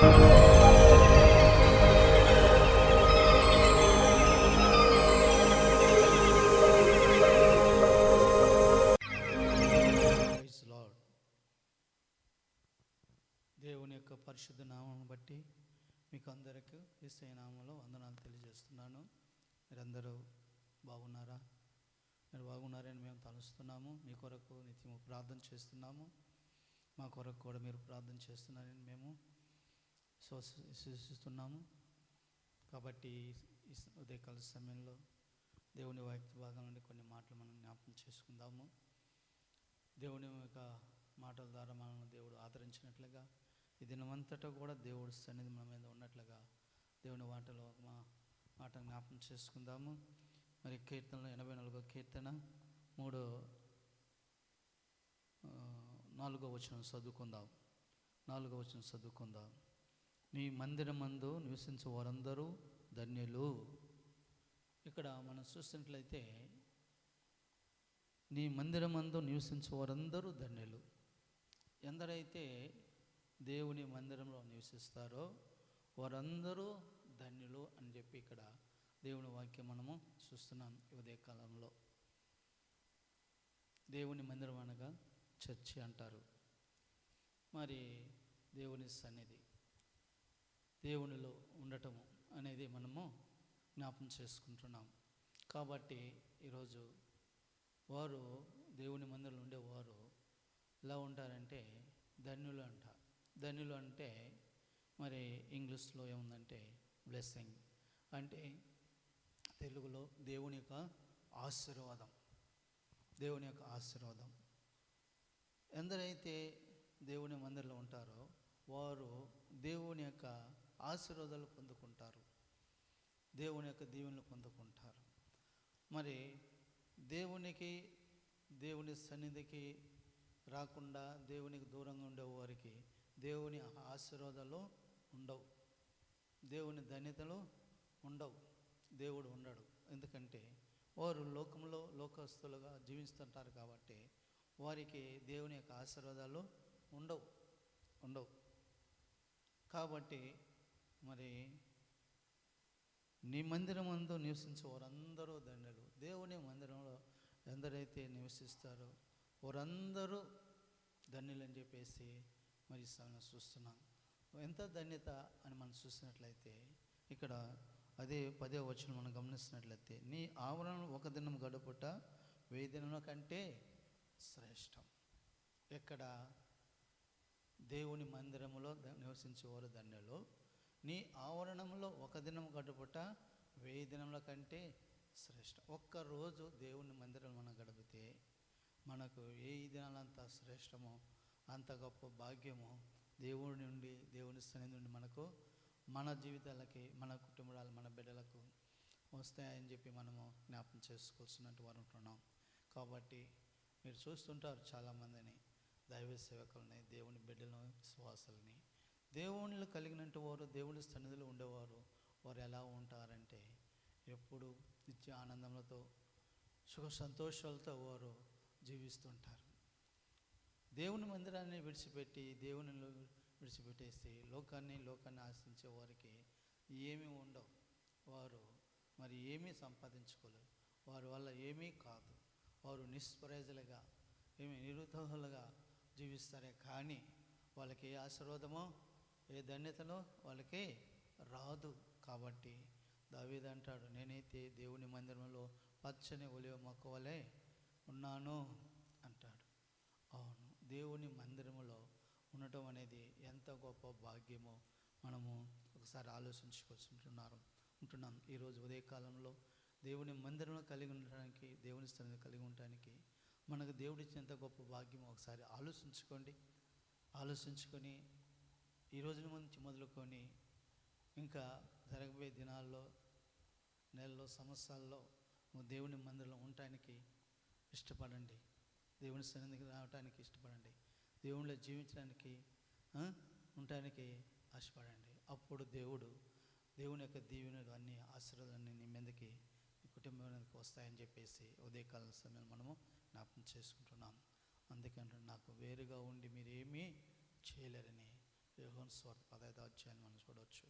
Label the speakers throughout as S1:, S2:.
S1: Lord దేవుని యొక్క పరిశుద్ధ నామం బట్టి మీకు అందరికీ ఈసై నామంలో వందనాలు తెలియజేస్తున్నాను. మీరందరూ బాగున్నారా? మీరు బాగున్నారని మేము తలుస్తున్నాము. మీ కొరకు నిత్యము ప్రార్థన చేస్తున్నాము. మా కొరకు కూడా మీరు ప్రార్థన చేస్తున్నారని మేము విశ్వసిస్తున్నాము. కాబట్టి ఈ ఉదయకాల సమయంలో దేవుని వాక్య భాగం నుండి కొన్ని మాటలు మనం జ్ఞాపకం చేసుకుందాము. దేవుని యొక్క మాటల ద్వారా మనల్ని దేవుడు ఆదరించినట్లుగా ఈ దినమంతటా కూడా దేవుడి సన్నిధి మన మీద ఉన్నట్లుగా దేవుని మాటలు మా మాట జ్ఞాపకం చేసుకుందాము. మరి కీర్తనలో ఎనభై నాలుగో కీర్తన మూడో నాలుగో వచనం చదువుకుందాం. నాలుగో వచనం చదువుకుందాం. నీ మందిరమందు నివసించే వారందరూ ధన్యులు. ఇక్కడ మనం చూసినట్లయితే నీ మందిరమందు నివసించే వారందరూ ధన్యులు. ఎందరైతే దేవుని మందిరంలో నివసిస్తారో వారందరూ ధన్యులు అని చెప్పి ఇక్కడ దేవుని వాక్యం మనము చూస్తున్నాం ఉదయ కాలంలో. దేవుని మందిరం అనగా చర్చి అంటారు. మరి దేవుని సన్నిధి. దేవునిలో ఉండటము అనేది మనము జ్ఞాపం చేసుకుంటున్నాం. కాబట్టి ఈరోజు వారు దేవుని మందిరంలో ఉండేవారు ఎలా ఉంటారంటే ధన్యులు అంట. ధన్యులు అంటే మరి ఇంగ్లీష్లో ఏముందంటే బ్లెస్సింగ్ అంటే తెలుగులో దేవుని యొక్క ఆశీర్వాదం. దేవుని యొక్క ఆశీర్వాదం. ఎందరైతే దేవుని మందిరంలో ఉంటారో వారు దేవుని యొక్క ఆశీర్వాదాలు పొందుకుంటారు. దేవుని యొక్క దీవెనలు పొందుకుంటారు. మరి దేవునికి దేవుని సన్నిధికి రాకుండా దేవునికి దూరంగా ఉండే వారికి దేవుని ఆశీర్వాదాలు ఉండవు. దేవుని ధన్యతలు ఉండవు. దేవుడు ఉండడు. ఎందుకంటే వారు లోకంలో లోకస్తులుగా జీవిస్తుంటారు కాబట్టి వారికి దేవుని యొక్క ఆశీర్వాదాలు ఉండవు. ఉండవు. కాబట్టి మరి నీ మందిరమందు నివసించే వారందరూ దండలు. దేవుని మందిరంలో ఎందరైతే నివసిస్తారో వారందరూ ధన్యులు అని చెప్పేసి మరి మనం చూస్తున్నాం. ఎంత ధన్యత అని మనం చూసినట్లయితే ఇక్కడ అదే పదే వచ్చిన మనం గమనిస్తున్నట్లయితే నీ ఆవరణ ఒక దినం గడుపుట వెయ్యి దినం కంటే శ్రేష్టం. ఇక్కడ దేవుని మందిరములో నివసించేవారు ధన్యులు నీ ఆవరణంలో ఒక దినం గడుపుట వెయ్యి దినముల కంటే శ్రేష్టం. ఒక్కరోజు దేవుని మందిరం మనం గడిపితే మనకు ఏ దినాలంత శ్రేష్టమో అంత గొప్ప భాగ్యము దేవుడి నుండి దేవుని సన్నిధి నుండి మనకు మన జీవితాలకి మన కుటుంబాలు మన బిడ్డలకు వస్తాయని చెప్పి మనము జ్ఞాపకం చేసుకోవాల్సినట్టు వారు ఉంటున్నాం. కాబట్టి మీరు చూస్తుంటారు చాలామందిని దైవ సేవకులని దేవుని బిడ్డలను విశ్వాసాలని. దేవుళ్ళు కలిగినట్టు వారు దేవుని సన్నిధిలో ఉండేవారు. వారు ఎలా ఉంటారంటే ఎప్పుడు నిత్య ఆనందములతో సుఖ సంతోషాలతో వారు జీవిస్తుంటారు. దేవుని మందిరాన్ని విడిచిపెట్టి దేవుని విడిచిపెట్టేసి లోకాన్ని లోకాన్ని ఆశించే వారికి ఏమీ ఉండవు. వారు మరి ఏమీ సంపాదించుకోలేరు. వారి వల్ల ఏమీ కాదు. వారు నిష్ప్రయోజలుగా ఏమి నిరుతోహులుగా జీవిస్తారే కానీ వాళ్ళకి ఏ ఆశీర్వాదమో ఏ ధన్యతలో వాళ్ళకి రాదు కాబట్టి దావీద్ అంటాడు నేనైతే దేవుని మందిరంలో పచ్చని ఒలివ మొక్క వలె ఉన్నాను అంటాడు. అవును దేవుని మందిరములో ఉండటం అనేది ఎంత గొప్ప భాగ్యమో మనము ఒకసారి ఆలోచించుకుంటున్నారు ఉంటున్నాం. ఈరోజు ఉదయకాలంలో దేవుని మందిరంలో కలిగి ఉండడానికి దేవుని స్థలం కలిగి ఉండడానికి మనకు దేవుడు ఎంత గొప్ప భాగ్యమో ఒకసారి ఆలోచించుకోండి. ఆలోచించుకొని ఈ రోజున నుంచి మొదలుకొని ఇంకా జరగబోయే దినాల్లో నెలలో సంవత్సరాల్లో దేవుని మందిరంలో ఉండటానికి ఇష్టపడండి. దేవుని సన్నిధికి రావడానికి ఇష్టపడండి. దేవునిలో జీవించడానికి ఉండటానికి ఆశపడండి. అప్పుడు దేవుడు దేవుని యొక్క దీవెనలు అన్ని ఆశీర్వాదాలన్నీ నీ మీదకి నీ కుటుంబం మీదకి వస్తాయని చెప్పేసి ఉదయకాల సమయం మనము జ్ఞాపకం చేసుకుంటున్నాం. అందుకంటే నాకు వేరుగా ఉండి మీరేమీ చేయలేరని యోహన్ స్వార్థ పదహైదు అధ్యాయాన్ని మనం చూడవచ్చు.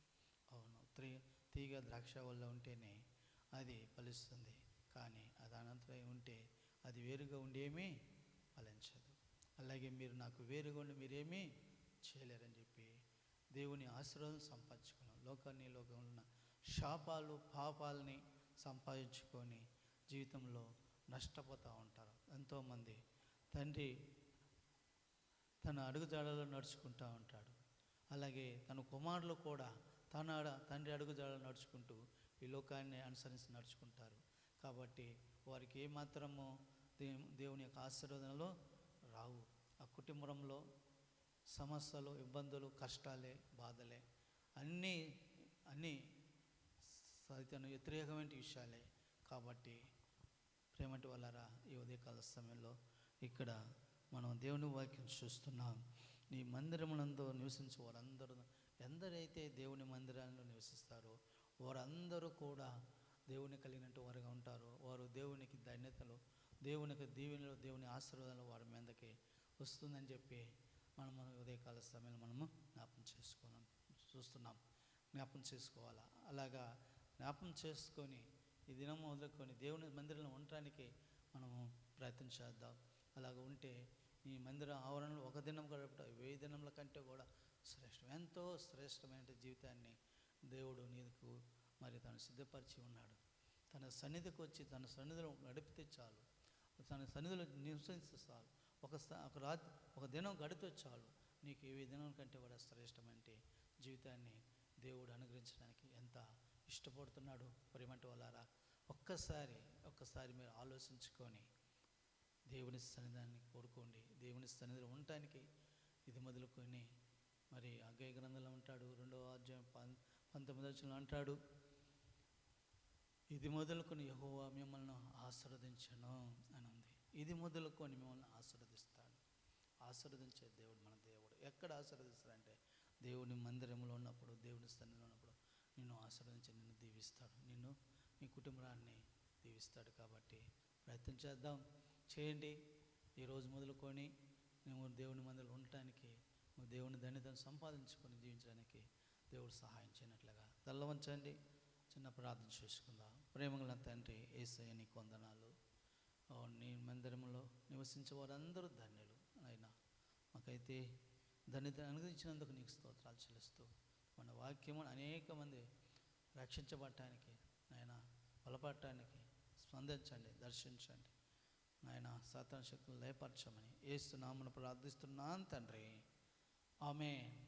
S1: అవును త్రీ తీగ ద్రాక్ష వల్ల ఉంటేనే అది ఫలిస్తుంది. కానీ అది అనంతరం ఉంటే అది వేరుగా ఉండేమీ ఫలించదు. అలాగే మీరు నాకు వేరుగా ఉండి మీరేమీ చేయలేరని చెప్పి దేవుని ఆశీర్వాదం సంపాదించుకున్నాం. లోకాన్ని లోకంలో ఉన్న శాపాలు పాపాలని సంపాదించుకొని జీవితంలో నష్టపోతూ ఉంటారు. ఎంతోమంది తండ్రి తన అడుగుజాడలో నడుచుకుంటూ ఉంటాడు. అలాగే తన కుమారులు కూడా తన తండ్రి తండ్రి అడుగుజాడలో నడుచుకుంటూ ఈ లోకాన్ని అనుసరించి నడుచుకుంటారు. కాబట్టి వారికి ఏమాత్రము దే దేవుని యొక్క ఆశీర్వదనలో రావు. ఆ కుటుంబంలో సమస్యలు ఇబ్బందులు కష్టాలే బాధలే అన్నీ అన్నీ సైతను వ్యతిరేకమైన విషయాలే. కాబట్టి ప్రేమటి వల్లరా ఈ ఉదయకాల సమయంలో ఇక్కడ మనం దేవుని వాక్యం చూస్తున్నాం. నీ మందిరమునందు నివసించే వారందరూ. ఎందరైతే దేవుని మందిరాల్లో నివసిస్తారో వారందరూ కూడా దేవుని కలిగినట్టు వారుగా ఉంటారో. వారు దేవునికి ధన్యతలు దేవునికి దీవెనలు దేవుని ఆశీర్వాదాలు వారి మీదకి వస్తుందని చెప్పి మనం మనము ఉదయకాల సమయంలో మనము జ్ఞాపం చేసుకున్నాం చూస్తున్నాం. జ్ఞాపం చేసుకోవాలా? అలాగా జ్ఞాపం చేసుకొని ఈ దినం మొదలుకొని దేవుని మందిరంలో ఉండటానికి మనము ప్రయత్నం చేద్దాం. అలాగ ఉంటే ఈ మందిర ఆవరణలో ఒక దినం గడపట వెయ్యి దినముల కంటే కూడా శ్రేష్టం. ఎంతో శ్రేష్టమైన జీవితాన్ని దేవుడు నీకు మరి తను సిద్ధపరిచి ఉన్నాడు. తన సన్నిధికి వచ్చి తన సన్నిధిలో గడిపితే చాలు. తన సన్నిధిలో నివసిస్తే చాలు. ఒక ఒక రాత్రి ఒక దినం గడిపితే చాలు. నీకు ఏ దినం కంటే కూడా శ్రేష్టమంటే జీవితాన్ని దేవుడు అనుగ్రహించడానికి ఎంత ఇష్టపడుతున్నాడు. ప్రేమంటే వాళ్ళారా ఒక్కసారి ఒక్కసారి మీరు ఆలోచించుకొని దేవుని సన్నిధాన్ని కోరుకోండి. దేవుని సన్నిధిలో ఉండటానికి ఇది మొదలుకొని మరి అగ్గయ గ్రంథంలో ఉంటాడు. రెండవ అధ్యాయం పం పంతొమ్మిది అంటాడు ఇది మొదలుకొని యహోవా మిమ్మల్ని ఆశీర్వదించను అని ఉంది. ఇది మొదలుకొని మిమ్మల్ని ఆశీర్వదిస్తాడు. ఆశీర్వదించే దేవుడు మన దేవుడు. ఎక్కడ ఆశీర్వదిస్తాడంటే దేవుని మందిరంలో ఉన్నప్పుడు దేవుని సన్నిధిలో ఉన్నప్పుడు నిన్ను ఆశీర్వదించి నిన్ను దీవిస్తాడు. నిన్ను నీ కుటుంబాన్ని దీవిస్తాడు కాబట్టి ప్రయత్నం చేద్దాం. చేయండి. ఈరోజు మొదలుకొని మేము దేవుని మందిలో ఉండటానికి దేవుని ధన్యతను సంపాదించుకొని జీవించడానికి దేవుడు సహాయం చేయనట్లుగా తెల్లవంచండి చిన్న ప్రార్థన చేసుకుందాం. ప్రేమగల తండ్రి ఏసయ్య నీకు వందనాలు. నీ మందిరంలో నివసించే వారందరూ ధన్యులు. అయినా మాకైతే ధన్యత అనుగ్రహించినందుకు నీకు స్తోత్రాలు చెల్లిస్తూ మన వాక్యము అనేక మంది రక్షించబడటానికి నాయన బలపడటానికి స్పందించండి దర్శించండి. నాయన సాతాన శక్తులు లయపరచమని ఏస్తున్నామని ప్రార్థిస్తున్నాను తండ్రి. ఆమె